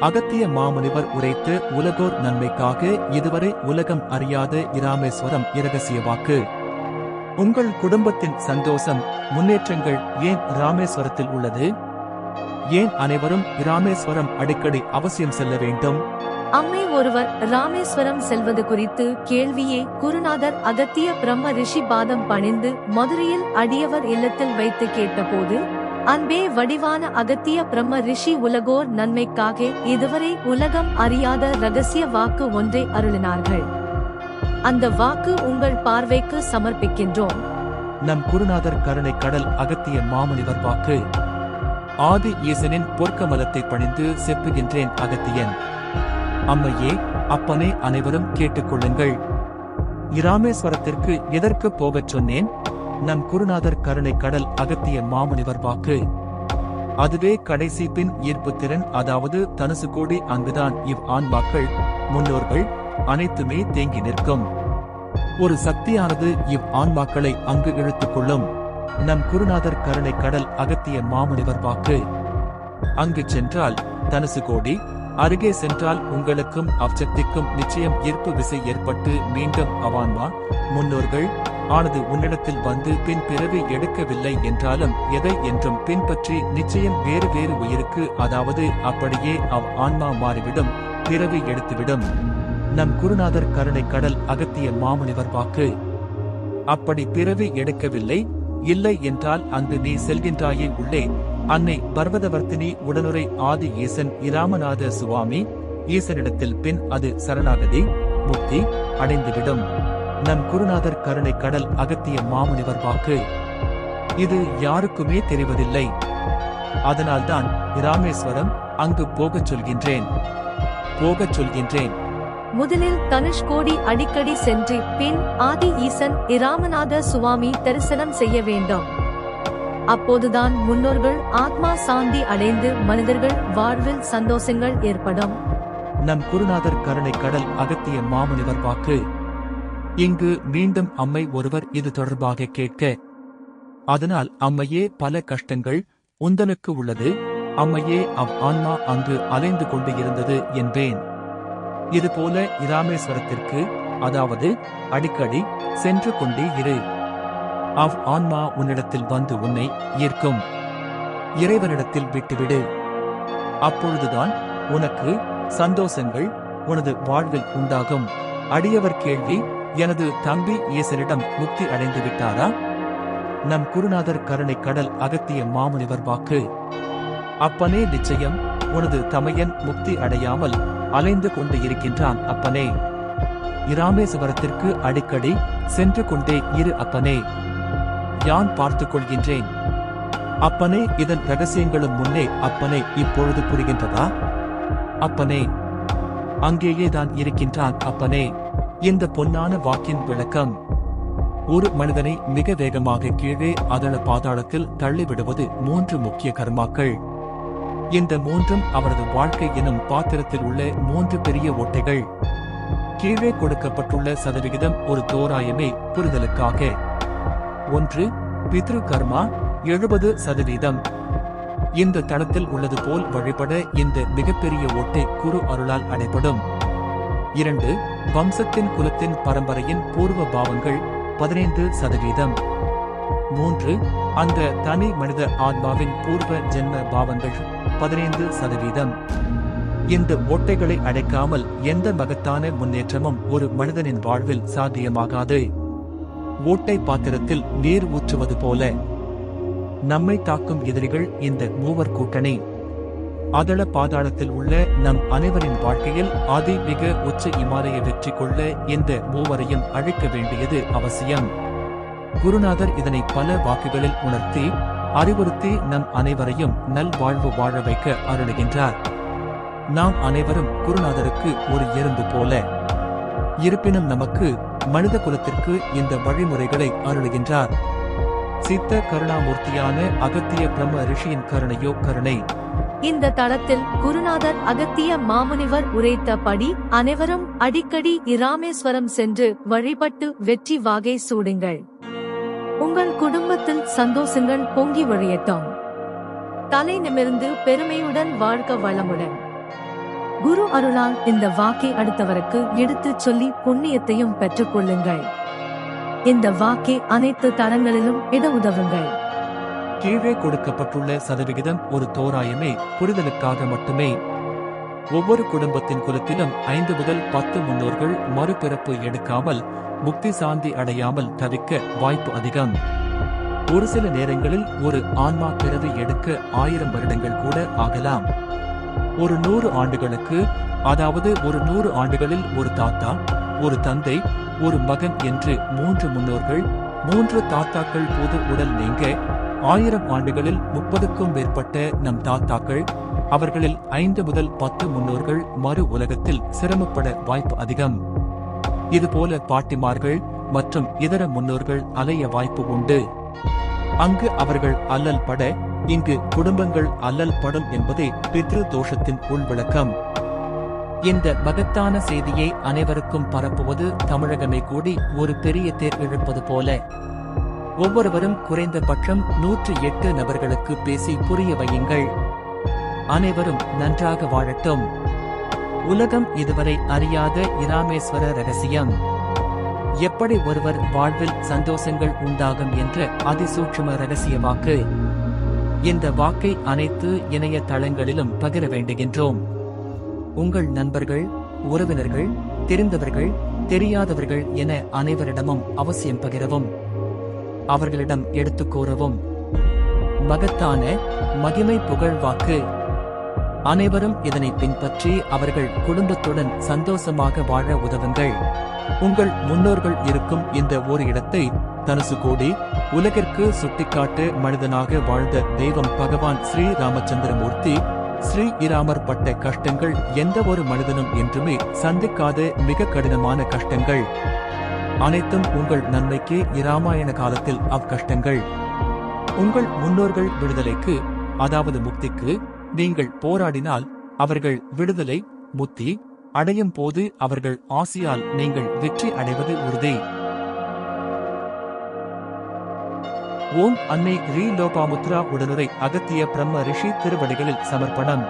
அகத்திய மாமுனிவர் உரைத்து உலகோர் நன்மைக்காக இதுவரை உலகம் அறியாத இராமேஸ்வரம் இரகசிய வாக்கு. உங்கள் குடும்பத்தின் சந்தோஷம் முன்னேற்றங்கள் ஏன் ராமேஸ்வரத்தில் உள்ளது? ஏன் அனைவரும் இராமேஸ்வரம் அடிக்கடி அவசியம் செல்ல வேண்டும்? அம்மை ஒருவர் ராமேஸ்வரம் செல்வது குறித்து கேள்வியே குருநாதர் அகத்திய பிரம்ம ரிஷி பாதம் பணிந்து மதுரையில் அடியவர் இல்லத்தில் வைத்து கேட்டபோது அன்பே வடிவான அகத்திய பிரம்ம ரிஷி உலகோர் நன்மைக்காக இதுவரை உலகம் அறியாத ரகசிய வாக்கு ஒன்றை அருளினார்கள். அந்த வாக்கு உங்கள் பார்வைக்கு சமர்ப்பிக்கின்றோம். நம் குருநாதர் கருணை கடல் அகத்திய மாமுனிவர் வாக்கு. ஆதி ஈசனின் பொற்கமலத்தை பணிந்து செப்புகின்றேன் அகத்தியன். அம்மையே அப்பனே அனைவரும் கேட்டுக்கொள்ளுங்கள். இராமேஸ்வரத்திற்கு எதற்கு போகச் சொன்னேன்? நம் குருநாதர் கருணை கடல் அகத்திய மாமுனிவர் வாக்கு. அதுவே கடைசி பின் ஈர்ப்பு திறன் அதாவது தனுசு கோடி அங்குதான் இவ் ஆன்மாக்கள் முன்னோர்கள் அனைத்துமே தேங்கி நிற்கும். ஒரு சக்தியானது இவ் ஆன்மாக்களை அங்கு இழுத்துக் கொள்ளும். நம் குருநாதர் கருணை கடல் அகத்திய மாமுனிவர் வாக்கு. அங்கு சென்றால் தனுசு கோடி அருகே சென்றால் உங்களுக்கும் அவ்சக்திக்கும் நிச்சயம் ஈர்ப்பு விசை ஏற்பட்டு மீண்டும் அவான்மா முன்னோர்கள் ஆனது உன்னிடத்தில் வந்து பின் பிறவி எடுக்கவில்லை என்றாலும் எதை என்றும் பின்பற்றி நிச்சயம் வேறு வேறு உயிருக்கு அதாவது அப்படியே அவ் ஆன்மா மாறிவிடும் பிறவி எடுத்துவிடும். நம் குருநாதர் கருணை கடல் அகத்திய மாமுனிவர் வாக்கு. அப்படி பிறவி எடுக்கவில்லை இல்லை என்றால் அங்கு நீ செல்கின்றாயே உள்ளே. அன்னை பர்வதவர்த்தினி உடனுரை ஆதி ஈசன் இராமநாத சுவாமி ஈசனிடத்தில் பின் அது சரணாகதி முக்தி அடைந்துவிடும். நம் குருநாதர் கருணை கடல் அகத்திய மாமுனிவர் வாக்கு. இது யாருக்குமே தெரிவதில்லை. அதனால்தான் இராமேஸ்வரம் அங்கு போகச் சொல்கின்றேன். போகச் சொல்கின்றேன். முதலில் தனுஷ்கோடி அடிக்கடி சென்று பின் ஆதி ஈசன் இராமநாத சுவாமி தரிசனம் செய்ய வேண்டும். அப்போதுதான் முன்னோர்கள் ஆத்மா சாந்தி அடைந்து மனிதர்கள் வாழ்வில் சந்தோஷங்கள் ஏற்படும். நம் குருநாதர் கருணை கடல் அகத்திய மாமுனிவர் வாக்கு. இங்கு மீண்டும் அம்மை ஒருவர் இது தொடர்பாக கேட்க அதனால் அம்மையே பல கஷ்டங்கள் உந்தனுக்கு உள்ளது அம்மையே அவ் ஆன்மா அங்கு அலைந்து கொண்டு இருந்தது என்பேன். இதுபோல இராமேஸ்வரத்திற்கு அதாவது அடிக்கடி சென்று கொண்டே இரு. அவ் ஆன்மா உன்னிடத்தில் வந்து உன்னை ஈர்க்கும். இறைவனிடத்தில் விட்டுவிடு. அப்பொழுதுதான் உனக்கு சந்தோஷங்கள் உனது வாழ்வில் உண்டாகும். அடியவர் கேள்வி எனது தம்பி ஈசனிடம் முக்தி அடைந்து விட்டாரா? நம் குருநாதர் கருணை கடல் அகத்திய மாமுனிவர் வாக்கு. அப்பனே நிச்சயம் உனது தமையன் முக்தி அடையாமல் அலைந்து கொண்டு இருக்கின்றான் அப்பனே. இராமேஸ்வரத்திற்கு அடிக்கடி சென்று கொண்டே இரு அப்பனே. யான் பார்த்துக் கொள்கின்றேன். அப்பனே இதன் ரகசியங்களும் முன்னே அப்பனே இப்பொழுது புரிகின்றதா? அப்பனே அங்கேயே தான் இருக்கின்றான் அப்பனே. இந்த பொன்னான வாக்கின் விளக்கம். ஒரு மனிதனை மிக வேகமாக கீழே அதள பாதாளத்தில் தள்ளிவிடுவது மூன்று முக்கிய கர்மாக்கள். இந்த மூன்றும் அவரது வாழ்க்கை எனும் பாத்திரத்தில் உள்ள மூன்று பெரிய ஓட்டைகள். கீழே கொடுக்கப்பட்டுள்ள சதவிகிதம் ஒரு தோராயமே புரிதலுக்காக. ஒன்று பித்ரு கர்மா எழுபது சதவீதம். இந்த தளத்தில் உள்ளது போல் வழிபட இந்த மிகப்பெரிய ஓட்டை குரு அருளால் அடைபடும். இரண்டு வம்சத்தின் குலத்தின் பரம்பரையின் பூர்வ பாவங்கள் பதினைந்து சதவீதம். மூன்று அந்த தனி மனித ஆத்மாவின் பூர்வ ஜென்ம பாவங்கள் பதினைந்து சதவீதம். இந்த ஓட்டைகளை அடைக்காமல் எந்த மகத்தான முன்னேற்றமும் ஒரு மனிதனின் வாழ்வில் சாத்தியமாகாது. ஓட்டை பாத்திரத்தில் நீர் ஊற்றுவது போல நம்மை தாக்கும் எதிரிகள் இந்த மூவர் கூட்டணி. அதள பாதாளத்தில் உள்ள நம் அனைவரின் வாழ்க்கையில் அதி மிக உச்ச இமாலய வெற்றி கொள்ள இந்த மூவரையும் அழைக்க வேண்டியது அவசியம். குருநாதர் இதனை பல வாக்குகளில் உணர்த்தி அறிவுறுத்தி நம் அனைவரையும் நல்வாழ்வு வாழ வைக்க அருளுகின்றார். நாம் அனைவரும் குருநாதருக்கு ஒரு எறும்பு போல. இருப்பினும் நமக்கு மனித குலத்திற்கு இந்த வழிமுறைகளை அருளுகின்றார். சித்த கருணாமூர்த்தியான அகத்திய பிரம்ம ரிஷியின் கருணையோ கருணை இந்த தளத்தில் குருநாதர் அகத்திய மாமுனிவர் உரைத்தபடி அனைவரும் அடிக்கடி இராமேஸ்வரம் சென்று வழிபட்டு வெற்றி வாகை சூடுங்கள். உங்கள் குடும்பத்தில் சந்தோஷங்கள் பொங்கி வழியட்டும். தலை நிமிர்ந்து பெருமையுடன் வாழ்க வளமுடன். குரு அருளால் இந்த வாக்கை அடுத்தவருக்கு எடுத்துச் சொல்லி புண்ணியத்தையும் பெற்றுக் கொள்ளுங்கள். இந்த வாக்கை அனைத்து தரங்களிலும் இட உதவுங்கள். கீழே கொடுக்கப்பட்டுள்ள சதவிகிதம் ஒரு தோராயமே புரிதலுக்காக மட்டுமே. ஒவ்வொரு குடும்பத்தின் குலத்திலும் ஐந்து முதல் பத்து முன்னோர்கள் மறுபிறப்பு எடுக்காமல் முக்தி சாந்தி அடையாமல் தவிக்க வாய்ப்பு அதிகம். ஒரு சில நேரங்களில் ஒரு ஆன்மா பிறவி எடுக்க ஆயிரம் வருடங்கள் கூட ஆகலாம். ஒரு நூறு ஆண்டுகளுக்கு அதாவது ஒரு நூறு ஆண்டுகளில் ஒரு தாத்தா ஒரு தந்தை ஒரு மகன் என்று மூன்று முன்னோர்கள் மூன்று தாத்தாக்கள் போது உடல் நீங்க ஆயிரம் ஆண்டுகளில் முப்பதுக்கும் மேற்பட்ட நம் தாத்தாக்கள் அவர்களில் ஐந்து முதல் பத்து முன்னோர்கள் மறு உலகத்தில் சிரமப்பட வாய்ப்பு அதிகம். இதுபோல பாட்டிமார்கள் மற்றும் இதர முன்னோர்கள் அலைய வாய்ப்பு உண்டு. அங்கு அவர்கள் அல்லல் பட இங்கு குடும்பங்கள் அல்லல் படும் என்பதே பித்ரு தோஷத்தின் உள்விளக்கம் இந்த மகத்தான செய்தியை அனைவருக்கும் பரப்புவது தமிழகமே கூடி ஒரு பெரிய தேர் இழுப்பது போல. ஒவ்வொருவரும் குறைந்தபட்சம் நூற்று எட்டு நபர்களுக்கு பேசி புரிய வையுங்கள். அனைவரும் நன்றாக வாழட்டும். உலகம் இதுவரை அறியாத இராமேஸ்வர ரகசியம். எப்படி ஒருவர் வாழ்வில் சந்தோஷங்கள் உண்டாகும் என்ற அதிசூட்சும ரகசிய வாக்கு. இந்த வாக்கை அனைத்து இணைய தளங்களிலும் பகிர வேண்டுகின்றோம். உங்கள் நண்பர்கள் உறவினர்கள் தெரிந்தவர்கள் தெரியாதவர்கள் என அனைவரிடமும் அவசியம் பகிரவும். அவர்களிடம் எடுத்துக் கூறவும். மகத்தான மகிமை புகழ் வாக்கு. அனைவரும் இதனை பின்பற்றி அவர்கள் குடும்பத்துடன் சந்தோஷமாக வாழ உதவுங்கள். உங்கள் முன்னோர்கள் இருக்கும் இந்த ஒரு இடத்தை தனுசு கோடி உலகிற்கு சுட்டிக்காட்டு மனிதனாக வாழ்ந்த தெய்வம் பகவான் ஸ்ரீ ராமச்சந்திரமூர்த்தி ஸ்ரீ இராமர் பட்ட கஷ்டங்கள் எந்த ஒரு மனிதனும் என்றுமே சந்திக்காத மிக கடினமான கஷ்டங்கள். அனைத்தும் உங்கள் நன்மைக்கு இராமாயண காலத்தில் அக்கஷ்டங்கள். உங்கள் முன்னோர்கள் விடுதலைக்கு அதாவது முக்திக்கு நீங்கள் போராடினால் அவர்கள் விடுதலை முத்தி அடையும் போது அவர்கள் ஆசியால் நீங்கள் வெற்றி அடைவது உறுதி. ஓம் அன்னை ரீ லோபாமுத்ரா உடனுரை அகத்திய பிரம்ம ரிஷி திருவடிகளில் சமர்ப்பணம்.